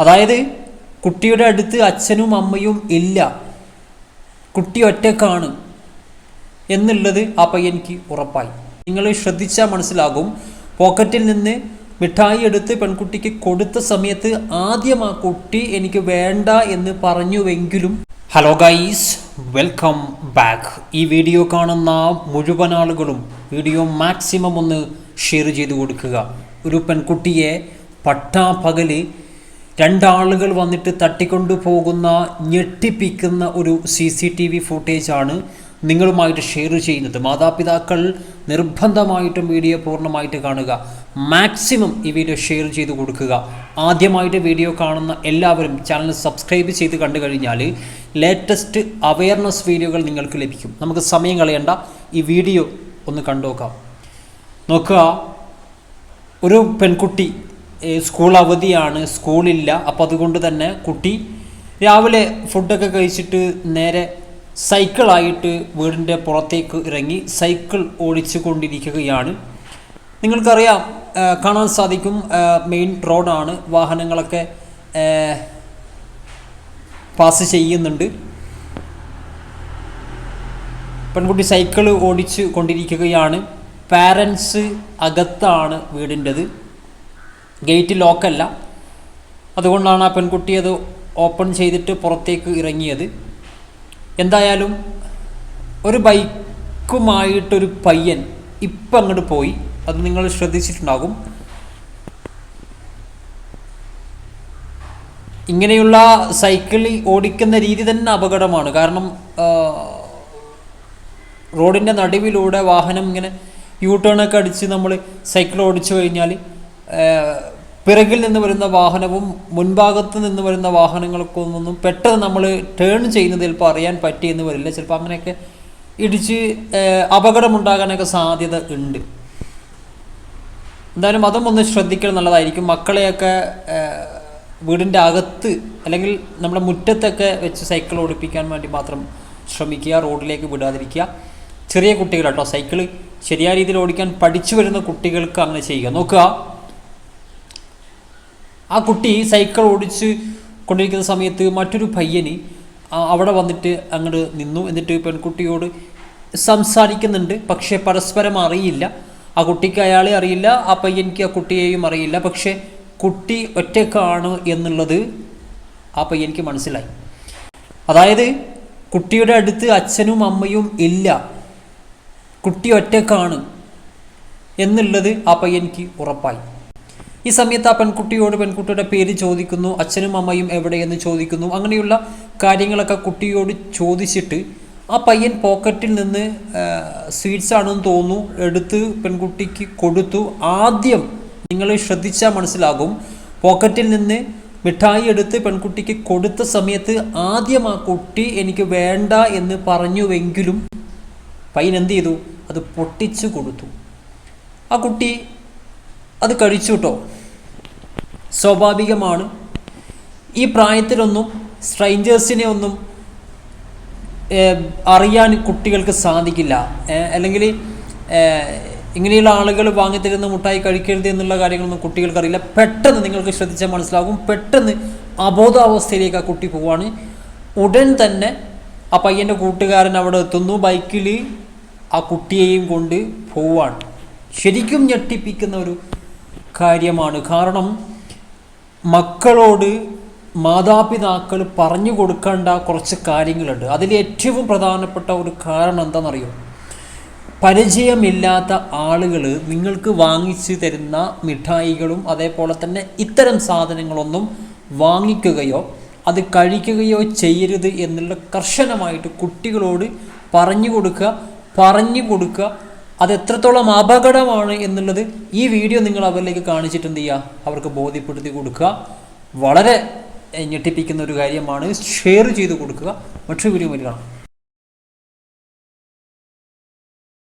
അതായത് കുട്ടിയുടെ അടുത്ത് അച്ഛനും അമ്മയും ഇല്ല. കുട്ടി ഒറ്റക്കാണ് എന്നുള്ളത് ആ പയ്യനിക്ക് ഉറപ്പായി. നിങ്ങൾ ശ്രദ്ധിച്ചാൽ മനസ്സിലാകും. പോക്കറ്റിൽ നിന്ന് മിഠായി എടുത്ത് പെൺകുട്ടിക്ക് കൊടുത്ത സമയത്ത് ആദ്യം ആ കുട്ടി എനിക്ക് വേണ്ട എന്ന് പറഞ്ഞുവെങ്കിലും ഹലോ ഗൈസ് വെൽക്കം ബാക്ക് ഈ വീഡിയോ കാണുന്ന മുഴുവൻ ആളുകളും വീഡിയോ മാക്സിമം ഒന്ന് ഷെയർ ചെയ്തു കൊടുക്കുക. ഒരു പെൺകുട്ടിയെ പട്ടാപ്പകൽ രണ്ടാളുകൾ വന്നിട്ട് തട്ടിക്കൊണ്ടു പോകുന്ന ഞെട്ടിപ്പിക്കുന്ന ഒരു സി സി ടി വി ഫുട്ടേജാണ് നിങ്ങളുമായിട്ട് ഷെയർ ചെയ്യുന്നത്. മാതാപിതാക്കൾ നിർബന്ധമായിട്ടും വീഡിയോ പൂർണമായിട്ട് കാണുക. മാക്സിമം ഈ വീഡിയോ ഷെയർ ചെയ്ത് കൊടുക്കുക. ആദ്യമായിട്ട് വീഡിയോ കാണുന്ന എല്ലാവരും ചാനൽ സബ്സ്ക്രൈബ് ചെയ്ത് കണ്ടു കഴിഞ്ഞാൽ ലേറ്റസ്റ്റ് അവയർനെസ് വീഡിയോകൾ നിങ്ങൾക്ക് ലഭിക്കും. നമുക്ക് സമയം കളയണ്ട. ഈ വീഡിയോ ഒന്ന് കണ്ടുനോക്കാം നോക്കുക. ഒരു പെൺകുട്ടി സ്കൂൾ അവധിയാണ് സ്കൂളില്ല അപ്പം അതുകൊണ്ട് തന്നെ കുട്ടി രാവിലെ ഫുഡൊക്കെ കഴിച്ചിട്ട് നേരെ സൈക്കിളായിട്ട് വീടിന്റെ പുറത്തേക്ക് ഇറങ്ങി സൈക്കിൾ ഓടിച്ചു കൊണ്ടിരിക്കുകയാണ് നിങ്ങൾക്കറിയാം കാണാൻ സാധിക്കും മെയിൻ റോഡാണ് വാഹനങ്ങളൊക്കെ പാസ് ചെയ്യുന്നുണ്ട്. പെൺകുട്ടി സൈക്കിൾ ഓടിച്ചു കൊണ്ടിരിക്കുകയാണ്. പാരൻസ് അകത്താണ് വീടിന്റെത്. ഗേറ്റ് ലോക്കല്ല. അതുകൊണ്ടാണ് ആ പെൺകുട്ടി അത് ഓപ്പൺ ചെയ്തിട്ട് പുറത്തേക്ക് ഇറങ്ങിയത്. എന്തായാലും ഒരു ബൈക്കുമായിട്ടൊരു പയ്യൻ ഇപ്പം അങ്ങോട്ട് പോയി. അത് നിങ്ങൾ ശ്രദ്ധിച്ചിട്ടുണ്ടാകും. ഇങ്ങനെയുള്ള സൈക്കിളിൽ ഓടിക്കുന്ന രീതി തന്നെ അപകടമാണ്. കാരണം റോഡിന്റെ നടുവിലൂടെ വാഹനം ഇങ്ങനെ യൂ ടേണൊക്കെ അടിച്ച് നമ്മൾ സൈക്കിൾ ഓടിച്ചു കഴിഞ്ഞാൽ പിറകിൽ നിന്ന് വരുന്ന വാഹനവും മുൻഭാഗത്ത് നിന്ന് വരുന്ന വാഹനങ്ങൾക്കൊന്നും പെട്ടെന്ന് നമ്മൾ ടേൺ ചെയ്യുന്നത് ചിലപ്പോൾ അറിയാൻ പറ്റിയെന്ന് വരില്ല. ചിലപ്പോൾ അങ്ങനെയൊക്കെ ഇടിച്ച് അപകടമുണ്ടാകാനൊക്കെ സാധ്യത ഉണ്ട്. എന്തായാലും അതും ഒന്ന് ശ്രദ്ധിക്കണം നല്ലതായിരിക്കും മക്കളെയൊക്കെ വീടിന്റെ അകത്ത് അല്ലെങ്കിൽ നമ്മുടെ മുറ്റത്തൊക്കെ വെച്ച് സൈക്കിൾ ഓടിപ്പിക്കാൻ വേണ്ടി മാത്രം ശ്രമിക്കുക. റോഡിലേക്ക് വിടാതിരിക്കുക. ചെറിയ കുട്ടികൾ കേട്ടോ സൈക്കിൾ ശരിയായ രീതിയിൽ ഓടിക്കാൻ പഠിച്ചു വരുന്ന കുട്ടികൾക്ക് അങ്ങനെ ചെയ്യുക. നോക്കുക. ആ കുട്ടി സൈക്കിൾ ഓടിച്ച് കൊണ്ടിരിക്കുന്ന സമയത്ത് മറ്റൊരു പയ്യന് അവിടെ വന്നിട്ട് അങ്ങോട്ട് നിന്നു. എന്നിട്ട് പെൺകുട്ടിയോട് സംസാരിക്കുന്നുണ്ട് പക്ഷേ പരസ്പരം അറിയില്ല. ആ കുട്ടിക്ക് അയാളെ അറിയില്ല ആ പയ്യനിക്ക് ആ കുട്ടിയെയും അറിയില്ല. പക്ഷേ കുട്ടി ഒറ്റക്കാണ് എന്നുള്ളത് ആ പയ്യനിക്ക് മനസ്സിലായി. അതായത് കുട്ടിയുടെ അടുത്ത് അച്ഛനും അമ്മയും ഇല്ല. കുട്ടി ഒറ്റക്കാണ് എന്നുള്ളത് ആ പയ്യനിക്ക് ഉറപ്പായി. ഈ സമയത്ത് ആ പെൺകുട്ടിയോട് പെൺകുട്ടിയുടെ പേര് ചോദിക്കുന്നു അച്ഛനും അമ്മയും എവിടെയെന്ന് ചോദിക്കുന്നു. അങ്ങനെയുള്ള കാര്യങ്ങളൊക്കെ കുട്ടിയോട് ചോദിച്ചിട്ട് ആ പയ്യൻ പോക്കറ്റിൽ നിന്ന് സ്വീറ്റ്സ് ആണെന്ന് തോന്നുന്നു എടുത്ത് പെൺകുട്ടിക്ക് കൊടുത്തു. ആദ്യം നിങ്ങൾ ശ്രദ്ധിച്ചാൽ മനസ്സിലാകും പോക്കറ്റിൽ നിന്ന് മിഠായി എടുത്ത് പെൺകുട്ടിക്ക് കൊടുത്ത സമയത്ത് ആദ്യം ആ കുട്ടി എനിക്ക് വേണ്ട എന്ന് പറഞ്ഞുവെങ്കിലും പയ്യൻ എന്ത് ചെയ്തു? അത് പൊട്ടിച്ചു കൊടുത്തു. ആ കുട്ടി അത് കഴിച്ചു കേട്ടോ. സ്വാഭാവികമാണ്. ഈ പ്രായത്തിലൊന്നും സ്ട്രൈഞ്ചേഴ്സിനെ ഒന്നും അറിയാൻ കുട്ടികൾക്ക് സാധിക്കില്ല. അല്ലെങ്കിൽ ഇങ്ങനെയുള്ള ആളുകൾ വാങ്ങിത്തരുന്ന മുട്ടായി കഴിക്കരുത് എന്നുള്ള കാര്യങ്ങളൊന്നും കുട്ടികൾക്ക് അറിയില്ല പെട്ടെന്ന് നിങ്ങൾക്ക് ശ്രദ്ധിച്ചാൽ മനസ്സിലാകും. പെട്ടെന്ന് അബോധാവസ്ഥയിലേക്ക് ആ കുട്ടി പോവാണ് ഉടൻ തന്നെ ആ പയ്യന്റെ കൂട്ടുകാരൻ അവിടെ എത്തുന്നു. ബൈക്കിൽ ആ കുട്ടിയെയും കൊണ്ട് പോവാണ് ശരിക്കും ഞെട്ടിപ്പിക്കുന്ന ഒരു കാര്യമാണ്. കാരണം മക്കളോട് മാതാപിതാക്കൾ പറഞ്ഞു കൊടുക്കേണ്ട കുറച്ച് കാര്യങ്ങളുണ്ട്. അതിൽ ഏറ്റവും പ്രധാനപ്പെട്ട ഒരു കാരണം എന്താണെന്നറിയോ? പരിചയമില്ലാത്ത ആളുകൾ നിങ്ങൾക്ക് വാങ്ങിച്ചു തരുന്ന മിഠായികളും അതേപോലെ തന്നെ ഇത്തരം സാധനങ്ങളൊന്നും വാങ്ങിക്കുകയോ അത് കഴിക്കുകയോ ചെയ്യരുത് എന്നുള്ള കർശനമായിട്ട് കുട്ടികളോട് പറഞ്ഞു കൊടുക്കുക പറഞ്ഞു കൊടുക്കുക അത് എത്രത്തോളം അപകടമാണ് എന്നുള്ളത് ഈ വീഡിയോ നിങ്ങൾ അവരിലേക്ക് കാണിച്ചിട്ട് എന്ത് ചെയ്യുക അവർക്ക് ബോധ്യപ്പെടുത്തി കൊടുക്കുക. വളരെ ഞെട്ടിപ്പിക്കുന്ന ഒരു കാര്യമാണ്. ഷെയർ ചെയ്ത് കൊടുക്കുക. മറ്റൊരു വീഡിയോ വരിക